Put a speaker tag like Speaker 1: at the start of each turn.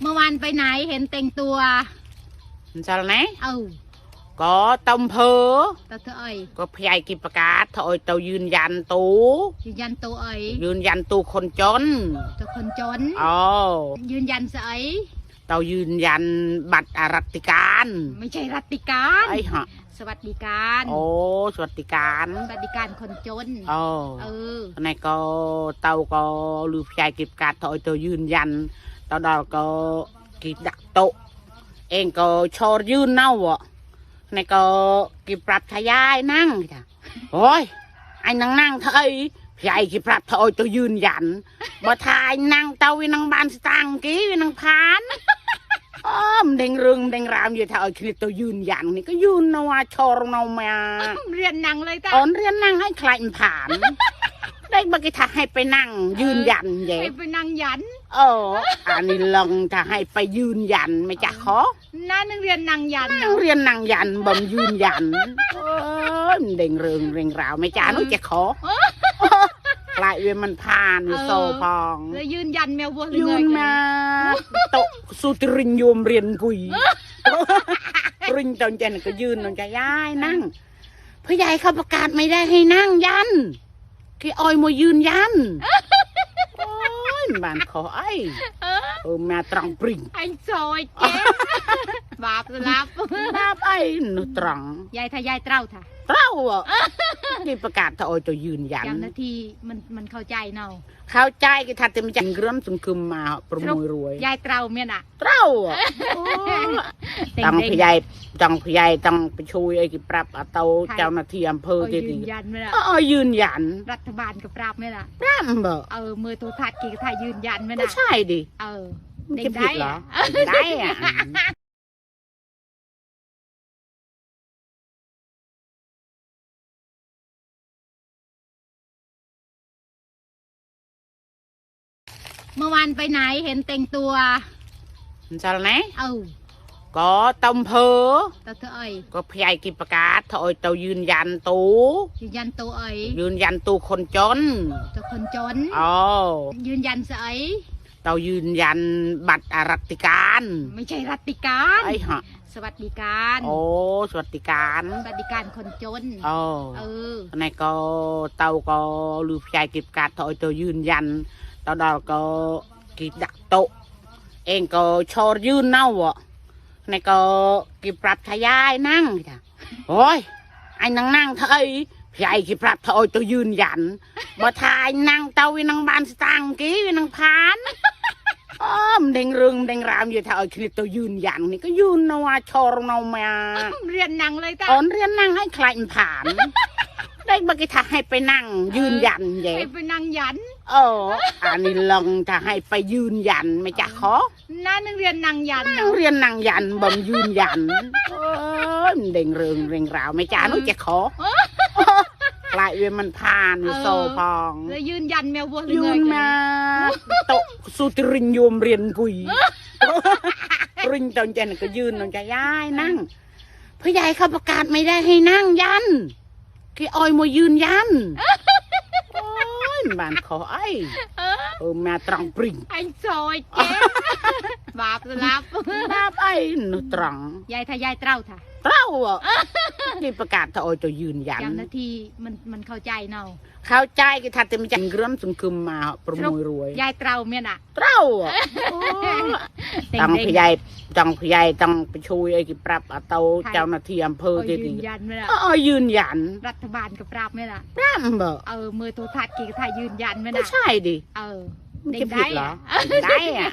Speaker 1: เมื่อวานไปไหนเห็นแต่งตัว
Speaker 2: sao nè
Speaker 1: เอ้า
Speaker 2: có tông phơ
Speaker 1: ตาเธอเอ้ย
Speaker 2: có phay kịp cả thôi tao duyên dành tú
Speaker 1: ยืนยันตัวเอ้ย
Speaker 2: duyên dành tu con chón
Speaker 1: ตัวคนจน
Speaker 2: ồ
Speaker 1: ยืนยันเสย
Speaker 2: tao duyên dành bạch à rạch tì can
Speaker 1: ไม่ใช่รัตติการ
Speaker 2: ấy hả
Speaker 1: สวัสดิการ
Speaker 2: ồ rạch tì can
Speaker 1: สวัสดิการคนจน
Speaker 2: ồ
Speaker 1: เออ
Speaker 2: cái này có tao có lưu phay kịp cả thôi tao duyên dành tao đó có kịp đặt tụ em có cho duyên nào ạ này có kịp rạp thay ai năng kìa. ôi anh năng năng thôi พี่ไอ้ที่ปรับเธอตัวยืนยันบ่ทายนั่งเตาวินังบานสตางค์กี้วินังพานอ้อมเด้งรึงเด้งรามอยู่เธอเอาคลิปตัวยืนยันนี่ก็ยืนนะว่าชอรเอามา
Speaker 1: เรียนหนังเลยจ้ะ
Speaker 2: อ่อน เรียนนั่งให้ใครมันผ่านได้บักกิทักให้ไปนั่งยืนยันเย่
Speaker 1: ให้ไปนั่งยัน
Speaker 2: เอออันนี้ลองจะให้ไปยืนยันไม่จะขอ
Speaker 1: น้านักเรียนนั่งยัน
Speaker 2: นั่งเรียนนั่งยันบ่มยืนยันเออมันเด้งเริงเร่งราวไม่จ้านุจะขอลายเวียนมันผ่านอยู่โซพอง
Speaker 1: แล้วยืนยันแมววัวหรือ
Speaker 2: ยื
Speaker 1: ไง
Speaker 2: นมาโตะสุตรินโยมเรียนกุยรินตอนเจนก็ยืนตอนจะย้ายนั่งพ่อใหญ่เขาประกาศไม่ได้ให้นั่งยันคือออยมายืนยันโបានខុសអីអឺម៉ែត្រ
Speaker 1: ង់ព្រី
Speaker 2: ងអញសួយគេបាបស្លាប់
Speaker 1: បាបអីនោះត្រង់យាយថាយាយត្រូ
Speaker 2: វថាត្រូវ นูตรัง
Speaker 1: ยายทายายเต้าค่ะ
Speaker 2: เต้าอะนี่ประกาศถ้าออยตัวยืนยัน
Speaker 1: จำนาทีมันมันเข้าใจเนาะ
Speaker 2: เข้าใจก็ทัดเต็มจังเริ่มสมคึมมาประมวยรวย
Speaker 1: ยายเต้าเมียน่ะ
Speaker 2: เต้าอะโอ้ยต้องพยายต้องพยายต้องไปช่วยไอ้ที่ปรับเอาเตาเจ้าหน้าที่อำเภอ
Speaker 1: เออ
Speaker 2: ที่
Speaker 1: ยื
Speaker 2: ดี
Speaker 1: นยันไหมล่ะ
Speaker 2: เออยืนยัน
Speaker 1: รัฐบาลกับปราบไหมล่ะ
Speaker 2: ร่ำเบอ
Speaker 1: เออมือโทรทัศน์กี่กระทายยืนยันไหม
Speaker 2: ก็
Speaker 1: น่ะ
Speaker 2: ใช่ดิ
Speaker 1: เออ
Speaker 2: มัน
Speaker 1: เด็
Speaker 2: จะ
Speaker 1: ก
Speaker 2: ผิ
Speaker 1: ได้
Speaker 2: ดเหรอ
Speaker 1: อะ
Speaker 2: เด็กได้อะ
Speaker 1: เมื่อวานไปไหนเห็นแต่งตัว
Speaker 2: sao nè
Speaker 1: เอ้า
Speaker 2: có tông phơ
Speaker 1: ตาเธอเอ้ย
Speaker 2: có phay kịp cả thôi tao ยืนยันตู
Speaker 1: ยืนยันตัวเอ้ย
Speaker 2: ยืนยันตูคนจน
Speaker 1: ตัวคนจน
Speaker 2: เอ๋อ
Speaker 1: ยืนยันเสย
Speaker 2: เตายืนยันบัตรอารัติการ
Speaker 1: ไม่ใช่รัตติการ
Speaker 2: ไอ้ฮะ
Speaker 1: สวัสดิการ
Speaker 2: โอ้ สวัสดิการ
Speaker 1: สวัสดิการคนจน
Speaker 2: โอ้
Speaker 1: เออ
Speaker 2: ในก็เตาก็ลือพยายกิบการถอยตัวยืนยันตอนเราก็กิบดักโตะเองก็ชอยืนเน่าอะในก็กิบปรับทยายนั่งจ้ะโอ้ยไอ้นั่งนั่งเถอะไอ้พยายกิบปรับถอยตัวยืนยัน บ่ทายนั่งเตาวินังบานสตางค์กี้วินังพานอ้อมเด้งรึงเด้งรามอยู่เถอะไอ้คลิปตัวยืนยันนี่ก็ยืนนะว่าชอรเอามา
Speaker 1: เรียนหนังเลยจ้ะ
Speaker 2: อ่อนเรียนนั่งให้ใครมันผ่านได้บักกิทักให้ไปนั่งยืนยันเย่
Speaker 1: ให้ไปนั่งยัน
Speaker 2: เอออันนี้ลองจะให้ไปยืนยันไม่จะขอ
Speaker 1: น้านักเรียนนั่งยัน
Speaker 2: นั่งเรียนนั่งยันบ่มยืนยันเออมันเด้งเริงเร่งราวไม่จ้านุจะขอลายเวียนมันผ่านอยู่โซพอง
Speaker 1: แล้วยืนยันแมววัวหรือ
Speaker 2: ยื
Speaker 1: ไง
Speaker 2: นมาโตะสุตรินโยมเรียนกุยรินตอนเจนก็ยืนตอนจะย้ายนั่งพ่อใหญ่เขาประกาศไม่ได้ให้นั่งยันคือออยมายืนยันโอ้ยบ้านขอไอ้
Speaker 1: เออ
Speaker 2: เออมาตรังปริง
Speaker 1: ไอ้ซอยเจ๊บาปสลับ
Speaker 2: นาบไอ้หนูตรัง
Speaker 1: ยายทายายเต้าค่ะ
Speaker 2: เต้าอะนี่ประกาศถ้าออยตัวยืนยัน
Speaker 1: จำนาทีมันมันเข้าใจเนาะ
Speaker 2: เข้าใจก็ทัดเต็มจังเริ่มสมคึมมาประมวยรวย
Speaker 1: ยายเต้าเมียน่ะ
Speaker 2: เต้าอะ
Speaker 1: เต็ง
Speaker 2: ต้อง
Speaker 1: เต็ง
Speaker 2: พยายต้องพยายต้องไปช่วยไอ้ที่ปรับเอาเตาเจ้าหน้าที่อำเภ
Speaker 1: เอ
Speaker 2: อ
Speaker 1: อ
Speaker 2: ที่
Speaker 1: ยื
Speaker 2: ดี
Speaker 1: นยันไหมล่ะ
Speaker 2: เออยืนยัน
Speaker 1: รัฐบาลกับปราบไหมล่ะ
Speaker 2: ร่ำเบอ
Speaker 1: เออมือโทรทัศน์กี่กระทายยืนยันไหม
Speaker 2: ก็
Speaker 1: น่ะ
Speaker 2: ใช่ดิ
Speaker 1: เออ
Speaker 2: มัน
Speaker 1: เด็
Speaker 2: จะ
Speaker 1: ก
Speaker 2: ผิ
Speaker 1: ได้
Speaker 2: ดเหรอ
Speaker 1: อะ
Speaker 2: ได้อะ